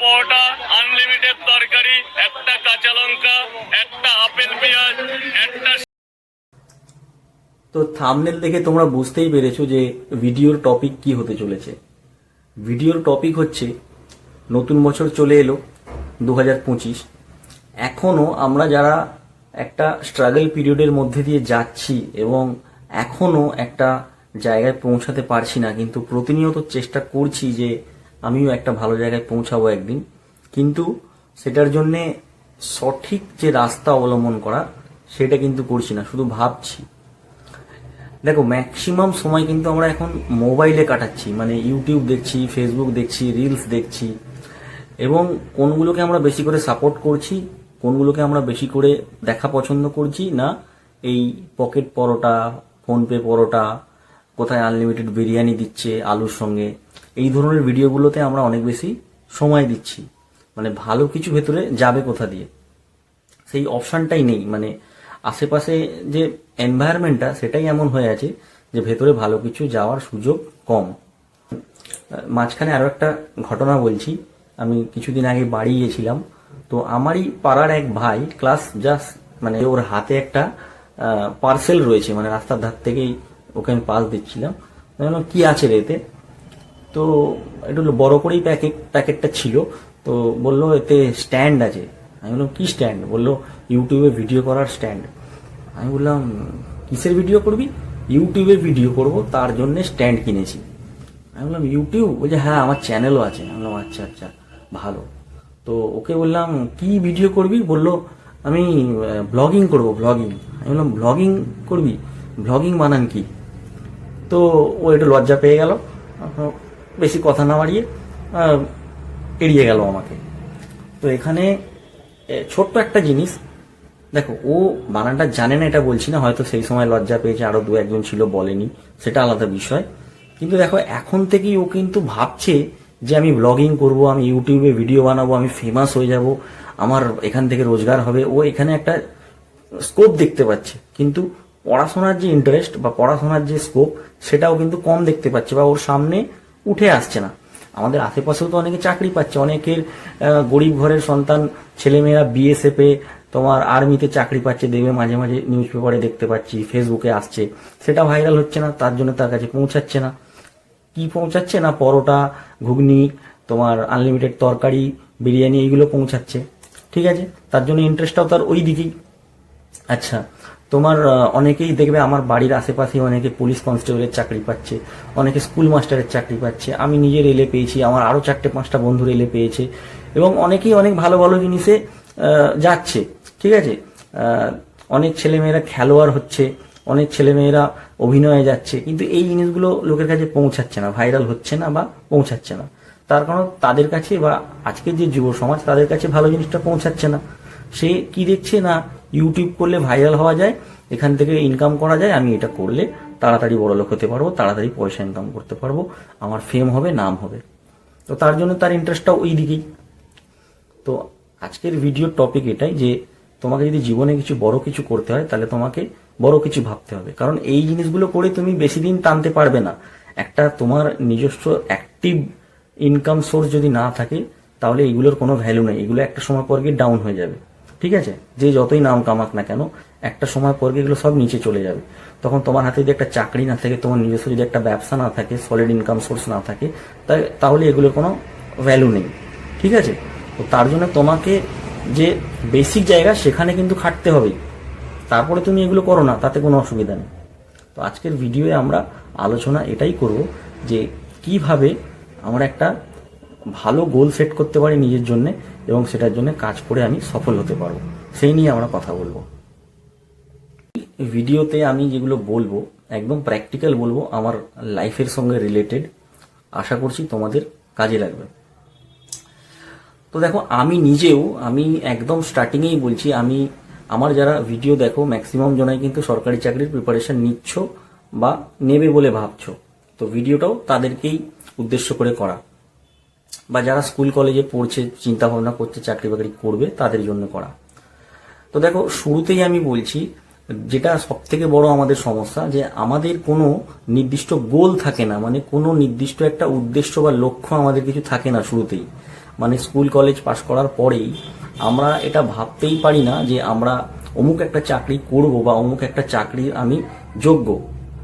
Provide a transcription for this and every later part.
পরোটা unlimited তরকারি, একটা কাঁচা লঙ্কা, একটা আপেল পেঁয়াজ, একটা তো থামনেল দেখে তোমরা বুঝতেই পেরেছ যে ভিডিওর টপিক কি হতে চলেছে। ভিডিওর টপিক হচ্ছে, নতুন বছর চলে এলো দু হাজার পঁচিশ। এখনও আমরা যারা একটা স্ট্রাগল পিরিয়ডের মধ্যে দিয়ে যাচ্ছি এবং এখনও একটা জায়গায় পৌঁছাতে পারছি না, কিন্তু প্রতিনিয়ত চেষ্টা করছি যে আমিও একটা ভালো জায়গায় পৌঁছাবো একদিন। কিন্তু সেটার জন্যে সঠিক যে রাস্তা অবলম্বন করা, সেটা কিন্তু করছি না, শুধু ভাবছি। দেখো ম্যাক্সিমাম সময় কিন্তু আমরা এখন মোবাইলে কাটাচ্ছি মানে ইউটিউব দেখছি ফেসবুক দেখছি রিলস দেখছি, এবং কোনগুলোকে আমরা বেশি করে সাপোর্ট করছি, কোনগুলোকে আমরা বেশি করে দেখা পছন্দ করছি না, এই পকেট পরোটা ফোনপে পরোটা কোথায় আনলিমিটেড বিরিয়ানি দিচ্ছে, আলুর সঙ্গে। এই ধরনের ভিডিওগুলোতে আমরা অনেক বেশি সময় দিচ্ছি। মানে ভালো কিছু ভেতরে যাবে কোথা দিয়ে? সেই অপশানটাই নেই। মানে আশেপাশে যে এনভায়রনমেন্টটা সেটাই এমন হয়ে আছে যে ভেতরে ভালো কিছু যাওয়ার সুযোগ কম। মাঝখানে আরও একটা ঘটনা বলছি। আমি কিছুদিন আগে বাড়ি গিয়েছিলাম। তো আমারই পাড়ার এক ভাই ক্লাস জাস্ট মানে ওর হাতে একটা পার্সেল রয়েছে। মানে রাস্তার ধার থেকেই ওকে আমি পাস দিচ্ছিলাম। বললাম, কি আছে এতে? তো একটু বড় করেই প্যাকেট প্যাকেটটা ছিল। তো বলল এতে স্ট্যান্ড আছে। আমি বললাম কি স্ট্যান্ড বলল ইউটিউবে ভিডিও করার স্ট্যান্ড আমি বললাম কিসের ভিডিও করবি? ইউটিউবে ভিডিও করব তার জন্য স্ট্যান্ড কিনেছি। আমি বললাম ইউটিউব বলছে হ্যাঁ আমার চ্যানেলও আছে। আমি বললাম আচ্ছা আচ্ছা ভালো। তো ওকে বললাম কি ভিডিও করবি? বলল আমি ব্লগিং করব ব্লগিং আমি বললাম ব্লগিং করবি? ব্লগিং বানান কি? তো ও একটু লজ্জা পেয়ে গেল। বেশি কথা না বাড়িয়ে এড়িয়ে গেল আমাকে। তো এখানে ছোট্ট একটা জিনিস। দেখো, ও বানানটা জানে না, এটা বলছি না, হয়তো সেই সময় লজ্জা পেয়েছে, আরও দু একজন ছিল বলেনি, সেটা আলাদা বিষয়। কিন্তু দেখো, এখন থেকেই ও কিন্তু ভাবছে যে আমি ব্লগিং করব, আমি ইউটিউবে ভিডিও বানাবো, আমি ফেমাস হয়ে যাব, আমার এখান থেকে রোজগার হবে। ও এখানে একটা স্কোপ দেখতে পাচ্ছে। কিন্তু পড়াশোনার যে ইন্টারেস্ট বা পড়াশোনার যে স্কোপ সেটাও কিন্তু কম দেখতে পাচ্ছে বা ওর সামনে উঠে আসছে না। আমাদের আশেপাশেও তো অনেকে চাকরি পাচ্ছে। অনেকের গরিব ঘরের সন্তান, ছেলেমেয়েরা বিএসএফ তোমার আর্মিতে চাকরি পাচ্ছে দেবে মাঝে মাঝে নিউজ পেপারে দেখতে পাচ্ছি ফেসবুকে আসছে। সেটা ভাইরাল হচ্ছে না, তার জন্য তার কাছে পৌঁছাচ্ছে না। কি পৌঁছাচ্ছে না? পরোটা, ঘুগনি, তোমার আনলিমিটেড তরকারি, বিরিয়ানি, এইগুলো পৌঁছাচ্ছে। ঠিক আছে? তার জন্য ইন্টারেস্টটাও তার ওই দিকেই। আচ্ছা তোমার অনেকেই দেখবে আমার বাড়ির আশেপাশে অনেকে পুলিশ কনস্টেবলের চাকরি পাচ্ছে, অনেকে স্কুল মাস্টারের চাকরি পাচ্ছে। আমি নিজে রেলে পেয়েছি, আমার আরও চারটে পাঁচটা বন্ধু রেলে পেয়েছে এবং অনেকেই অনেক ভালো ভালো জিনিসে যাচ্ছে, ঠিক আছে? অনেক ছেলেমেয়েরা খেলোয়াড় হচ্ছে, অনেক ছেলেমেয়েরা অভিনয়ে যাচ্ছে, কিন্তু এই জিনিসগুলো লোকের কাছে পৌঁছাচ্ছে না, ভাইরাল হচ্ছে না বা পৌঁছাচ্ছে না। তার কারণ তাদের কাছে বা আজকের যে যুব সমাজ, তাদের কাছে ভালো জিনিসটা পৌঁছাচ্ছে না। সে কি দেখছে না ইউটিউব করলে ভাইরাল হওয়া যায়, এখান থেকে ইনকাম করা যায়, আমি এটা করলে তাড়াতাড়ি বড় লোক হতে পারব, তাড়াতাড়ি পয়সা ইনকাম করতে পারব, আমার ফেম হবে, নাম হবে। তো তার জন্য তার ইন্টারেস্টটা ওই দিকেই। তো আজকের ভিডিওর টপিক এটাই যে তোমাকে যদি জীবনে কিছু বড় কিছু করতে হয়, তাহলে তোমাকে বড় কিছু ভাবতে হবে। কারণ এই জিনিসগুলো করে তুমি বেশি দিন টানতে পারবে না। একটা তোমার নিজস্ব অ্যাক্টিভ ইনকাম সোর্স যদি না থাকে, তাহলে এগুলোর কোনো ভ্যালু নেই। এগুলো একটা সময় পর গিয়ে ডাউন হয়ে যাবে। ঠিক আছে? যে যতই নাম কামাক না কেন, একটা সময় পর এগুলো সব নিচে চলে যাবে। তখন তোমার হাতে যদি একটা চাকরি না থাকে, তোমার নিজস্ব যদি একটা ব্যবসা না থাকে সলিড ইনকাম সোর্স না থাকে তাহলে এগুলোর কোনো ভ্যালু নেই। ঠিক আছে? তো তার জন্য তোমাকে যে বেসিক জায়গা, সেখানে কিন্তু খাটতে হবে তারপরে তুমি এগুলো করো না, তাতে কোনো অসুবিধা নেই। তো আজকের ভিডিওয়ে আমরা আলোচনা এটাই করব যে কীভাবে আমরা একটা ভালো গোল সেট করতে পারি নিজের জন্য এবং সেটার জন্য কাজ করে আমি সফল হতে পারব। সেই নিয়ে আমরা কথা বলব। ভিডিওতে আমি যেগুলো বলব, একদম প্র্যাকটিক্যাল বলব, আমার লাইফের সঙ্গে রিলেটেড আশা করছি তোমাদের কাজে লাগবে। তো দেখো, আমি নিজেও, আমি একদম স্টার্টিংয়েই বলছি, আমি, আমার যারা ভিডিও দেখো ম্যাক্সিমাম জনাই কিন্তু সরকারি চাকরির প্রিপারেশন নিচ্ছ বা নেবে বলে ভাবছ। তো ভিডিওটাও তাদেরকেই উদ্দেশ্য করে করা। বা যারা স্কুল কলেজে পড়ছে চিন্তা ভাবনা করছে, চাকরি বাকরি করবে, তাদের জন্য করা। তো দেখো, শুরুতেই আমি বলছি, যেটা সব থেকে বড় আমাদের সমস্যা, যে আমাদের কোনো নির্দিষ্ট গোল থাকে না মানে কোনো নির্দিষ্ট একটা উদ্দেশ্য বা লক্ষ্য আমাদের কিছু থাকে না শুরুতেই। মানে স্কুল কলেজ পাশ করার পরেই আমরা এটা ভাবতেই পারি না যে আমরা অমুক একটা চাকরি করব বা অমুক একটা চাকরির আমি যোগ্য।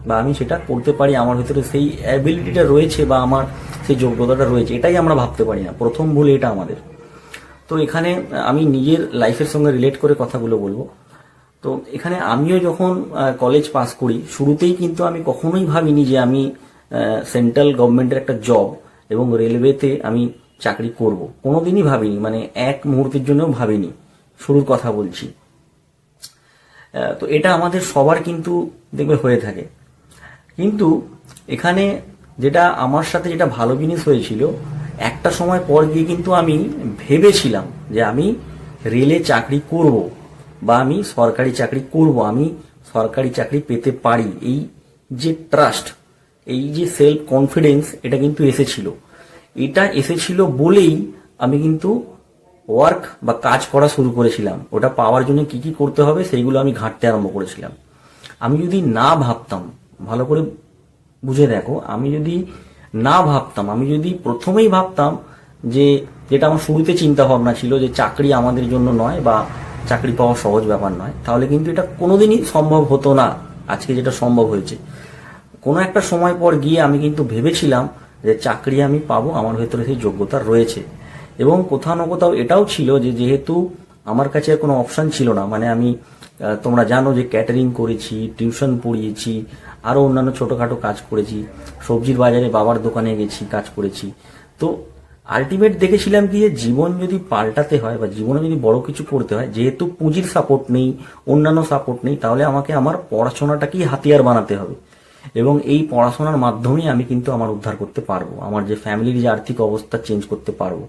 বা আমি সেটা করতে পারি, আমার ভিতরে সেই অ্যাবিলিটিটা রয়েছে বা আমার সেই যোগ্যতাটা রয়েছে, এটাই আমরা ভাবতে পারি না। প্রথম ভুল এটা আমাদের। তো এখানে আমি নিজের লাইফের সঙ্গে রিলেট করে কথাগুলো বলব। তো এখানে আমিও যখন কলেজ পাস করি, শুরুতেই কিন্তু আমি কখনোই ভাবিনি যে আমি সেন্ট্রাল গভর্নমেন্টের একটা জব এবং রেলওয়েতে আমি চাকরি করব। কোনোদিনই ভাবিনি মানে এক মুহূর্তের জন্যও ভাবিনি। শুরুর কথা বলছি। তো এটা আমাদের সবার কিন্তু দেখবে হয়ে থাকে। কিন্তু এখানে যেটা আমার সাথে যেটা ভালো জিনিস হয়েছিল, একটা সময় পর গিয়ে কিন্তু আমি ভেবেছিলাম যে আমি রেলে চাকরি করব বা আমি সরকারি চাকরি করব, আমি সরকারি চাকরি পেতে পারি। এই যে ট্রাস্ট এই যে সেলফ কনফিডেন্স এটা কিন্তু এসেছিল। এটা এসেছিল বলেই আমি কিন্তু ওয়ার্ক বা কাজ করা শুরু করেছিলাম। ওটা পাওয়ার জন্য কি কি করতে হবে, সেইগুলো আমি ঘাঁটতে আরম্ভ করেছিলাম। আমি যদি না ভাবতাম ভালো করে বুঝে দেখো। আমি যদি না ভাবতাম, আমি যদি প্রথমেই ভাবতাম যে যেটা আমার শুরুতে চিন্তা ভাবনা ছিল যে চাকরি আমাদের জন্য নয় বা চাকরি পাওয়া সহজ ব্যাপার নয়, তাহলে কিন্তু এটা কোনোদিনই সম্ভব হতো না, আজকে যেটা সম্ভব হয়েছে। কোনো একটা সময় পর গিয়ে আমি কিন্তু ভেবেছিলাম যে চাকরি আমি পাবো, আমার ভেতরে সেই যোগ্যতা রয়েছে। এবং কোথাও না কোথাও এটাও ছিল যে যেহেতু আমার কাছে আর কোনো অপশান ছিল না মানে আমি তোমরা জানো যে ক্যাটারিং করেছি টিউশন পড়িয়েছি আরও অন্যান্য ছোটোখাটো কাজ করেছি। সবজির বাজারে বাবার দোকানে গেছি, কাজ করেছি। তো আলটিমেট দেখেছিলাম কি যে জীবন যদি পাল্টাতে হয় বা জীবনে যদি বড় কিছু করতে হয়, যেহেতু পুঁজির সাপোর্ট নেই, অন্যান্য সাপোর্ট নেই, তাহলে আমাকে আমার পড়াশোনাটাকেই হাতিয়ার বানাতে হবে। এবং এই পড়াশোনার মাধ্যমেই আমি কিন্তু আমার উদ্ধার করতে পারব, আমার যে ফ্যামিলির যে আর্থিক অবস্থা চেঞ্জ করতে পারব,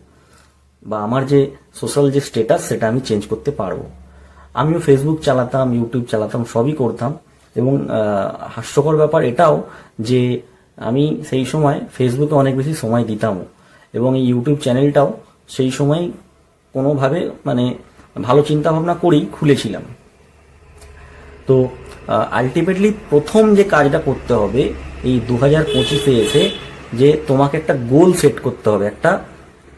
বা আমার যে সোশ্যাল যে স্টেটাস সেটা আমি চেঞ্জ করতে পারব। আমিও ফেসবুক চালাতাম ইউটিউব চালাতাম, সবই করতাম। এবং হাস্যকর ব্যাপার এটাও যে আমি সেই সময় ফেসবুকে অনেক বেশি সময় দিতাম এবং এই ইউটিউব চ্যানেলটাও সেই সময় কোনোভাবে মানে ভালো চিন্তা ভাবনা করেই খুলেছিলাম। তো আলটিমেটলি প্রথম যে কাজটা করতে হবে এই দু হাজার পঁচিশে এসে যে তোমাকে একটা গোল সেট করতে হবে, একটা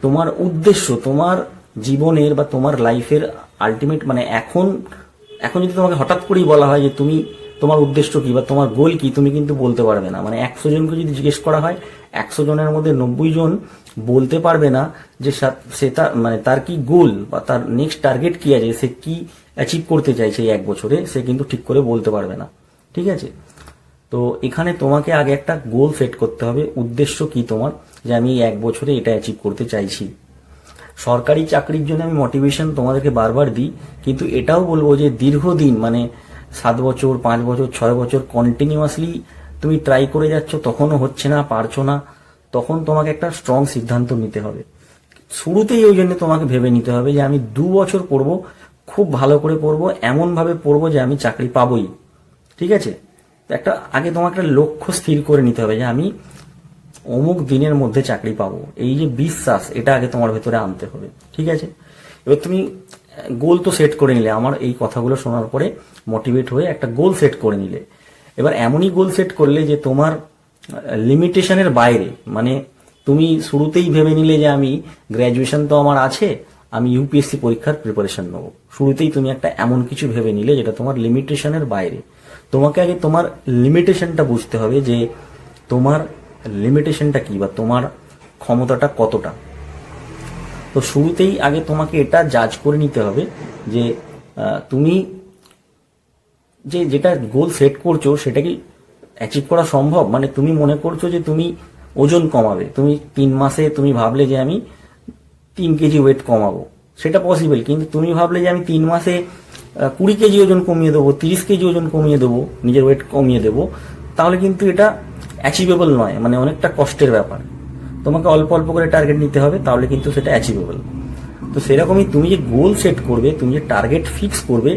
তোমার উদ্দেশ্য, তোমার জীবনের বা তোমার লাইফের আলটিমেট মানে এখন এখন যদি তোমাকে হঠাৎ করেই বলা হয় যে তুমি তোমার উদ্দেশ্য কি বা তোমার গোল কি তুমি কিন্তু বলতে পারবে না। মানে একশো জনকে যদি জিজ্ঞেস করা হয়, একশো জনের মধ্যে নব্বই জন বলতে পারবে না যে সে তার মানে তার কি গোল বা তার নেক্সট টার্গেট কি আছে, সে কি অ্যাচিভ করতে চাইছে এই এক বছরে, সে কিন্তু ঠিক করে বলতে পারবে না। ঠিক আছে? তো এখানে তোমাকে আগে একটা গোল সেট করতে হবে, উদ্দেশ্য কি তোমার যে আমি এক বছরে এটা অ্যাচিভ করতে চাইছি। সরকারি চাকরির জন্য আমি মোটিভেশন তোমাদেরকে বারবার দিই, কিন্তু এটাও বলব যে দীর্ঘদিন মানে সাত বছর, পাঁচ বছর, ছয় বছর কন্টিনিউয়াসলি তুমি ট্রাই করে যাচ্ছ, তখনও হচ্ছে না, পারছ না, তখন তোমাকে একটা স্ট্রং সিদ্ধান্ত নিতে হবে। শুরুতেই ওই জন্য তোমাকে ভেবে নিতে হবে যে আমি দু বছর পড়ব, খুব ভালো করে পড়ব, এমনভাবে পড়ব যে আমি চাকরি পাবই। ঠিক আছে? একটা, আগে তোমাকে একটা লক্ষ্য স্থির করে নিতে হবে যে আমি অমুক দিনের মধ্যে চাকরি পাবো। এই যে বিশ্বাস, এটা আগে তোমার ভেতরে আনতে হবে। ঠিক আছে? এবার তুমি গোল তো সেট করে নিলে, আমার এই কথাগুলো শোনার পরে মোটিভেট হয়ে একটা গোল সেট করে নিলে। এবার এমনই গোল সেট করলে যে তোমার লিমিটেশনের বাইরে মানে তুমি শুরুতেই ভেবে নিলে যে আমি গ্র্যাজুয়েশন তো আমার আছে, আমি ইউপিএসসি পরীক্ষার প্রিপারেশন নেব। শুরুতেই তুমি একটা এমন কিছু ভেবে নিলে যেটা তোমার লিমিটেশনের বাইরে। তোমাকে আগে তোমার লিমিটেশনটা বুঝতে হবে যে তোমার লিমিটেশনটা কি বা তোমার ক্ষমতাটা কতটা। তো শুরুতেই আগে তোমাকে এটা জাজ করে নিতে হবে যে তুমি যে যেটা গোল সেট করছ সেটা কি অ্যাচিভ করা সম্ভব? মানে তুমি মনে করছ যে তুমি ওজন কমাবে। তুমি তিন মাসে তুমি ভাবলে যে আমি তিন কেজি ওয়েট কমাবো। সেটা পসিবল কিন্তু তুমি ভাবলে যে আমি তিন মাসে কুড়ি কেজি ওজন কমিয়ে দেবো, তিরিশ কেজি ওজন কমিয়ে দেবো, নিজের ওয়েট কমিয়ে দেবো, তাহলে কিন্তু এটা অ্যাচিভেবল নয়। মানে অনেকটা কষ্টের ব্যাপার। তোমাকে অল্প অল্প করে টার্গেট নিতে হবে, তাহলে কিন্তু সেটা অ্যাচিভেবল তো সেরকমই তুমি যে গোল সেট করবে, তুমি যে টার্গেট ফিক্স করবে,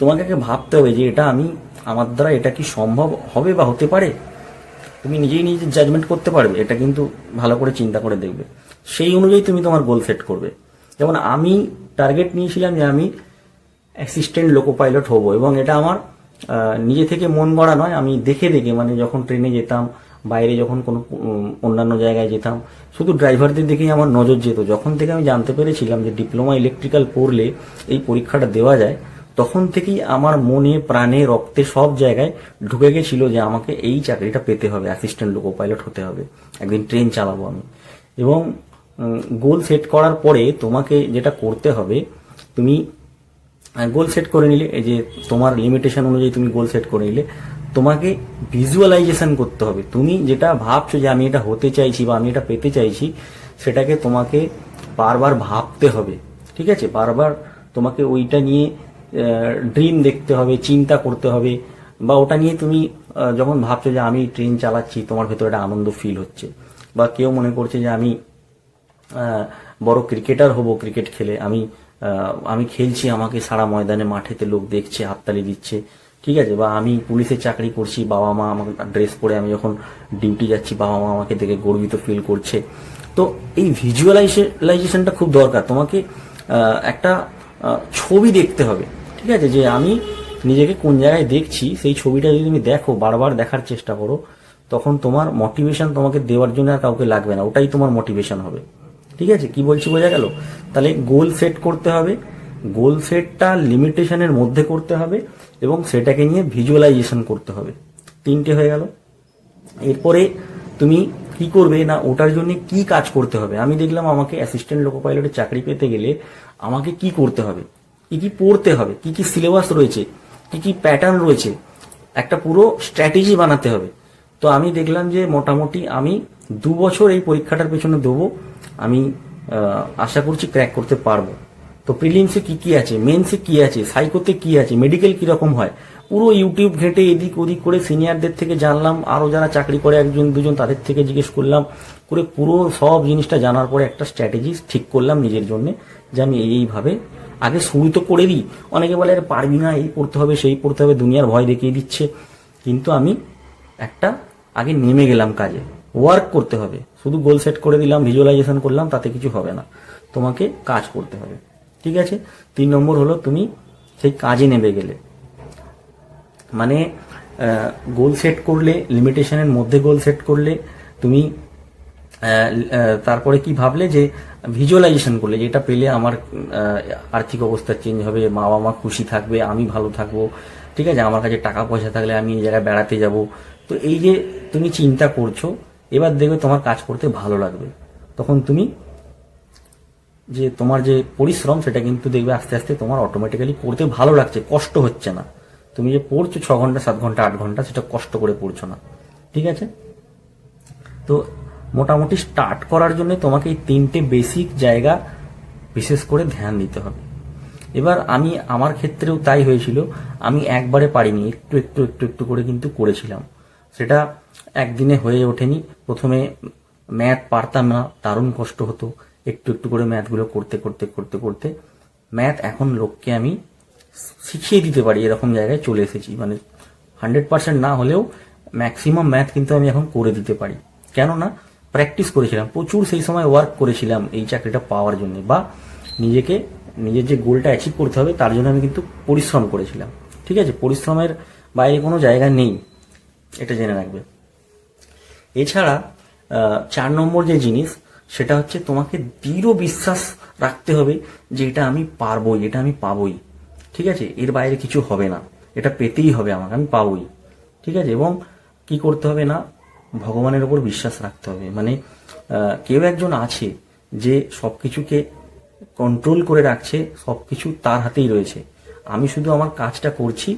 তোমাকে ভাবতে হবে যে এটা আমি, আমার দ্বারা এটা কি সম্ভব হবে বা হতে পারে? তুমি নিজেই নিজে জাজমেন্ট করতে পারবে, এটা কিন্তু ভালো করে চিন্তা করে দেখবে। সেই অনুযায়ী তুমি তোমার গোল সেট করবে। যেমন আমি টার্গেট নিয়েছিলাম যে আমি অ্যাসিস্ট্যান্ট লোকো পাইলট হব, এবং এটা আমার নিজে থেকে মন গড়া নয়, আমি দেখে দেখে মানে যখন ট্রেনে যেতাম বাইরে যখন কোনো অন্যান্য জায়গায় যেতাম, শুধু ড্রাইভারদের দেখেই আমার নজর যেত। যখন থেকে আমি জানতে পেরেছিলাম যে ডিপ্লোমা ইলেকট্রিক্যাল পড়লে এই পরীক্ষাটা দেওয়া যায়, তখন থেকেই আমার মনে, প্রাণে, রক্তে সব জায়গায় ঢুকে গেছিল যে আমাকে এই চাকরিটা পেতে হবে অ্যাসিস্ট্যান্ট লোকো পাইলট হতে হবে, একদিন ট্রেন চালাবো আমি। এবং গোল সেট করার পরে তোমাকে যেটা করতে হবে, তুমি গোল সেট করে নিলে, এই যে তোমার লিমিটেশন অনুযায়ী তুমি গোল সেট করে নিলে তোমাকে ভিজুয়ালাইজেশন করতে হবে। তুমি যেটা ভাবছ যে আমি এটা হতে চাইছি বা আমি এটা পেতে চাইছি, সেটাকে তোমাকে বারবার ভাবতে হবে। ঠিক আছে? বারবার তোমাকে ওইটা নিয়ে ড্রিম দেখতে হবে, চিন্তা করতে হবে বা ওটা নিয়ে তুমি যখন ভাবছ যে আমি ট্রেন চালাচ্ছি, তোমার ভেতরে একটা আনন্দ ফিল হচ্ছে বা কেউ মনে করছে যে আমি বড় ক্রিকেটার হব ক্রিকেট খেলে। আমি আমি খেলছি, আমাকে সারা ময়দানে, মাঠেতে লোক দেখছে, হাততালি দিচ্ছে। ঠিক আছে, বা আমি পুলিশের চাকরি করছি, বাবা মা আমাকে ড্রেস পরে আমি যখন ডিউটি যাচ্ছি, বাবা মা আমাকে দেখে গর্বিত ফিল করছে। তো এই ভিজুয়ালাইজেশনটা খুব দরকার। তোমাকে একটা ছবি দেখতে হবে, ঠিক আছে? যে আমি নিজেকে কোন জায়গায় দেখছি, সেই ছবিটা যদি তুমি দেখো, বারবার দেখার চেষ্টা করো, তখন তোমার মোটিভেশন তোমাকে দেওয়ার জন্য আর কাউকে লাগবে না। ওটাই তোমার মোটিভেশন হবে। ঠিক আছে? কি বলছি বোঝা গেল? তাহলে গোল সেট করতে হবে। গোল সেটটা লিমিটেশনের মধ্যে করতে হবে এবং সেটাকে নিয়ে ভিজুয়ালাইজেশন করতে হবে। তিনটে হয়ে গেল। এরপরে তুমি কি করবে না, ওটার জন্য কি কাজ করতে হবে? আমি দেখলাম আমাকে অ্যাসিস্ট্যান্ট লোকো পাইলটের চাকরি পেতে গেলে আমাকে কি করতে হবে? কি কি পড়তে হবে? কি কি সিলেবাস রয়েছে? কি কি প্যাটার্ন রয়েছে? একটা পুরো স্ট্র্যাটেজি বানাতে হবে। তো আমি দেখলাম যে মোটামুটি আমি দু বছর এই পরীক্ষাটার পেছনে দেবো। আমি আশা করছি ক্র্যাক করতে পারব। তো প্রিলিমসে কি কি আছে? মেন্সে কি আছে? সাইকোতে কি আছে? মেডিকেল কি রকম হয়? পুরো ইউটিউব ঘেঁটে এদিক ওদিক করে সিনিয়রদের থেকে জানলাম আরও যারা চাকরি করে একজন, দুজন, তাদের থেকে জিজ্ঞেস করলাম, করে পুরো সব জিনিসটা জানার পরে একটা স্ট্র্যাটেজি ঠিক করলাম নিজের জন্য, যে আমি এইভাবে, আগে শুরু তো করে দিই। অনেকে বলে, আরে, পারবি না, এই পড়তে হবে, সেই পড়তে হবে, দুনিয়ার ভয় দেখিয়ে দিচ্ছে। কিন্তু আমি একটা, আগে নেমে গেলাম কাজে। ওয়ার্ক করতে হবে। শুধু গোল সেট করে দিলাম ভিজুয়ালাইজেশন করলাম, তাতে কিছু হবে না। তোমাকে কাজ করতে হবে। ঠিক আছে? তিন নম্বর হলো তুমি সেই কাজে নেমে গেলে। মানে গোল সেট করলে লিমিটেশনের মধ্যে গোল সেট করলে তুমি তারপরে কি ভাবলে যে ভিজুয়ালাইজেশন করলে যে এটা পেলে আমার আর্থিক অবস্থা চেঞ্জ হবে, মা বাবা মা খুশি থাকবে, আমি ভালো থাকব, ঠিক আছে? আমার কাছে টাকা পয়সা থাকলে আমি এই জায়গায় বেড়াতে যাব। তো এই যে তুমি চিন্তা করছ, এবার দেখবে তোমার কাজ করতে ভালো লাগবে। তখন তুমি যে তোমার যে পরিশ্রম, সেটা কিন্তু দেখবে আস্তে আস্তে তোমার অটোমেটিক্যালি পড়তে ভালো লাগছে, কষ্ট হচ্ছে না। তুমি যে পড়ছো ছ ঘণ্টা, সাত ঘণ্টা, আট ঘণ্টা, সেটা কষ্ট করে পড়ছো না। ঠিক আছে? তো মোটামুটি স্টার্ট করার জন্য তোমাকে এই তিনটে বেসিক জায়গা বিশেষ করে ধ্যান দিতে হবে। এবার আমি, আমার ক্ষেত্রেও তাই হয়েছিল। আমি একবারে পারিনি, একটু একটু একটু একটু করে কিন্তু করেছিলাম। সেটা একদিনে হয়ে ওঠেনি। প্রথমে ম্যাথ পারতাম না, দারুণ কষ্ট হতো। একটু একটু করে ম্যাথগুলো করতে করতে করতে করতে ম্যাথ এখন লোককে আমি শিখিয়ে দিতে পারি এরকম জায়গায় চলে এসেছি। মানে হান্ড্রেড পার্সেন্ট না হলেও ম্যাক্সিমাম ম্যাথ কিন্তু আমি এখন করে দিতে পারি। কেননা প্র্যাকটিস করেছিলাম, প্রচুর সেই সময় ওয়ার্ক করেছিলাম এই চাকরিটা পাওয়ার জন্য বা নিজেকে, নিজের যে গোলটা অ্যাচিভ করতে হবে তার জন্য আমি কিন্তু পরিশ্রম করেছিলাম। ঠিক আছে? পরিশ্রমের বাইরে কোনো জায়গা নেই, এটা জেনে রাখবে। এছাড়া চার নম্বর যে জিনিস সেটা হচ্ছে তোমাকে দৃঢ় বিশ্বাস রাখতে হবে যে এটা আমি পারবোই, এটা আমি পাবই। ঠিক আছে? এর বাইরে কিছু হবে না। এটা পেতেই হবে আমাকে, আমি পাবই। ঠিক আছে? এবং কি করতে হবে না? ভগবানের ওপর বিশ্বাস রাখতে হবে। মানে কেউ একজন আছে যে সব কিছুকে কন্ট্রোল করে রাখছে সব কিছু তার হাতেই রয়েছে। আমি শুধু আমার কাজটা করছি,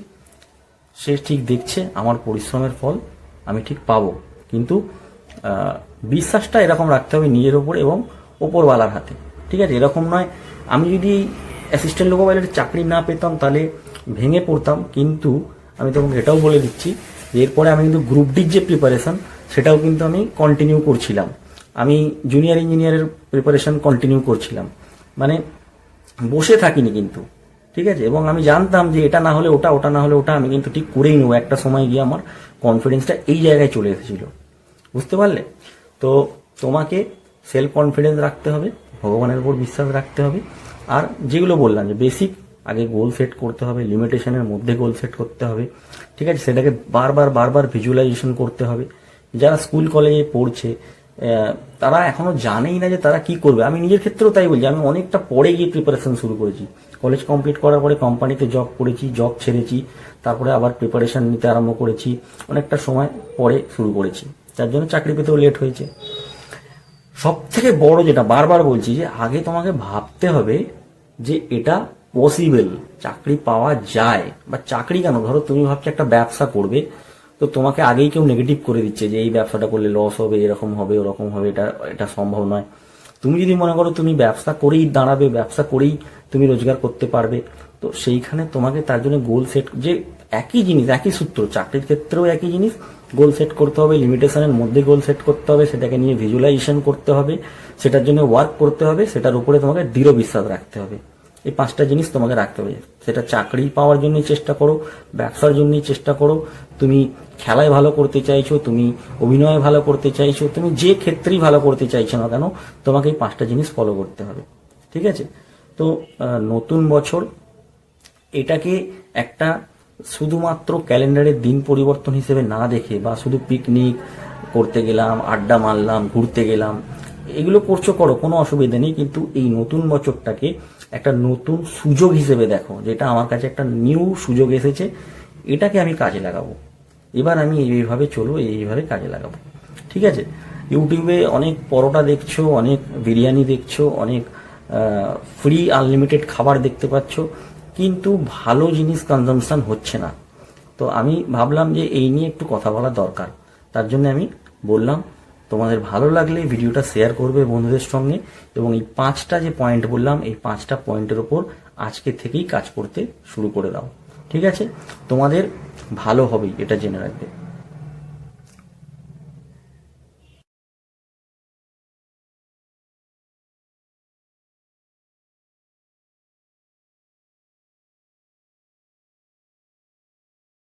সে ঠিক দেখছে, আমার পরিশ্রমের ফল আমি ঠিক পাবো। কিন্তু বিশ্বাসটা এরকম রাখতে হবে নিজের ওপর এবং ওপরওয়ালার হাতে। ঠিক আছে? এরকম নয়। আমি যদি অ্যাসিস্ট্যান্ট লোকো পাইলটের চাকরি না পেতাম, তাহলে ভেঙে পড়তাম। কিন্তু আমি তোমাকে এটাও বলে দিচ্ছি যে, এরপরে আমি কিন্তু গ্রুপ ডির যে প্রিপারেশন সেটাও কিন্তু আমি কন্টিনিউ করছিলাম। আমি জুনিয়র ইঞ্জিনিয়ারের প্রিপারেশন কন্টিনিউ করছিলাম। মানে বসে থাকিনি কিন্তু। ঠিক আছে? এবং আমি জানতাম যে, এটা না হলে ওটা ওটা না হলে ওটা, আমি কিন্তু ঠিক করেই নেব। একটা সময় গিয়ে আমার কনফিডেন্সটা এই জায়গায় চলে এসেছিল। বুঝতে পারলে? তো তোমাকে সেলফ কনফিডেন্স রাখতে হবে, ভগবানের উপর বিশ্বাস রাখতে হবে। আর যেগুলো বললাম যে বেসিক আগে গোল সেট করতে হবে লিমিটেশনের মধ্যে গোল সেট করতে হবে। ঠিক আছে? সেটাকে বারবার বারবার ভিজুয়ালাইজেশন করতে হবে। যারা স্কুল কলেজে পড়ছে তারা এখনও জানেই না যে তারা কি করবে। আমি নিজের ক্ষেত্রেও তাই বলছি, আমি অনেকটা পরে গিয়ে প্রিপারেশন শুরু করেছি। কলেজ কমপ্লিট করার পরে কোম্পানিতে জব করেছি জব ছেড়েছি, তারপরে আবার প্রিপারেশন নিতে আরম্ভ করেছি, অনেকটা সময় পরে শুরু করেছি। যার জন্য চাকরি পেতেও লেট হয়েছে। সব থেকে বড় যেটা বারবার বলছি যে আগে তোমাকে ভাবতে হবে যে এটা পসিবল চাকরি পাওয়া যায়। বা চাকরি কেন? ধরো তুমি ভাবছ একটা ব্যবসা করবে, তো তোমাকে আগেই কেউ নেগেটিভ করে দিচ্ছে যে এই ব্যবসাটা করলে লস হবে, এরকম হবে, ওরকম হবে, এটা এটা সম্ভব নয়। তুমি যদি মনে করো তুমি ব্যবসা করেই দাঁড়াবে, ব্যবসা করেই তুমি রোজগার করতে পারবে, তো সেইখানে তোমাকে তার জন্য গোল সেট যে একই জিনিস, একই সূত্র, চাকরির ক্ষেত্রেও একই জিনিস গোল সেট করতে হবে লিমিটেশনের মধ্যে গোল সেট করতে হবে, সেটাকে নিয়ে ভিজুয়ালাইজেশন করতে হবে, সেটার জন্য ওয়ার্ক করতে হবে, সেটার উপরে তোমাকে দৃঢ় বিশ্বাস রাখতে হবে। এই পাঁচটা জিনিস তোমাকে রাখতে হবে। সেটা চাকরি পাওয়ার জন্যই চেষ্টা করো, ব্যবসার জন্যই চেষ্টা করো, তুমি খেলায় ভালো করতে চাইছো, তুমি অভিনয়ে ভালো করতে চাইছো, তুমি যে ক্ষেত্রেই ভালো করতে চাইছো না কেন, তোমাকে এই পাঁচটা জিনিস ফলো করতে হবে। ঠিক আছে? তো নতুন বছর, এটাকে একটা শুধুমাত্র ক্যালেন্ডারের দিন পরিবর্তন হিসেবে না দেখে বা শুধু পিকনিক করতে গেলাম, আড্ডা মারলাম, ঘুরতে গেলাম, এগুলো করছ করো, কোনো অসুবিধা নেই, কিন্তু এই নতুন বছরটাকে একটা নতুন সুযোগ হিসেবে দেখো, যেটা আমার কাছে একটা নিউ সুযোগ এসেছে, এটাকে আমি কাজে লাগাবো। এবার আমি এইভাবে চলবো এইভাবে কাজে লাগাবো। ঠিক আছে? ইউটিউবে অনেক পরোটা দেখছ, অনেক বিরিয়ানি দেখছ, অনেক ফ্রি আনলিমিটেড খাবার দেখতে পাচ্ছ কিন্তু ভালো জিনিস কনজামশন হচ্ছে না। তো আমি ভাবলাম যে এই নিয়ে একটু কথা বলা দরকার। তার জন্য আমি বললাম, তোমাদের ভালো লাগলে ভিডিওটা শেয়ার করবে বন্ধুদের সঙ্গে এবং এই পাঁচটা যে পয়েন্ট বললাম, এই পাঁচটা পয়েন্টের ওপর আজকে থেকেই কাজ করতে শুরু করে দাও। ঠিক আছে? তোমাদের ভালো হবেই, এটা জেনে রাখবে।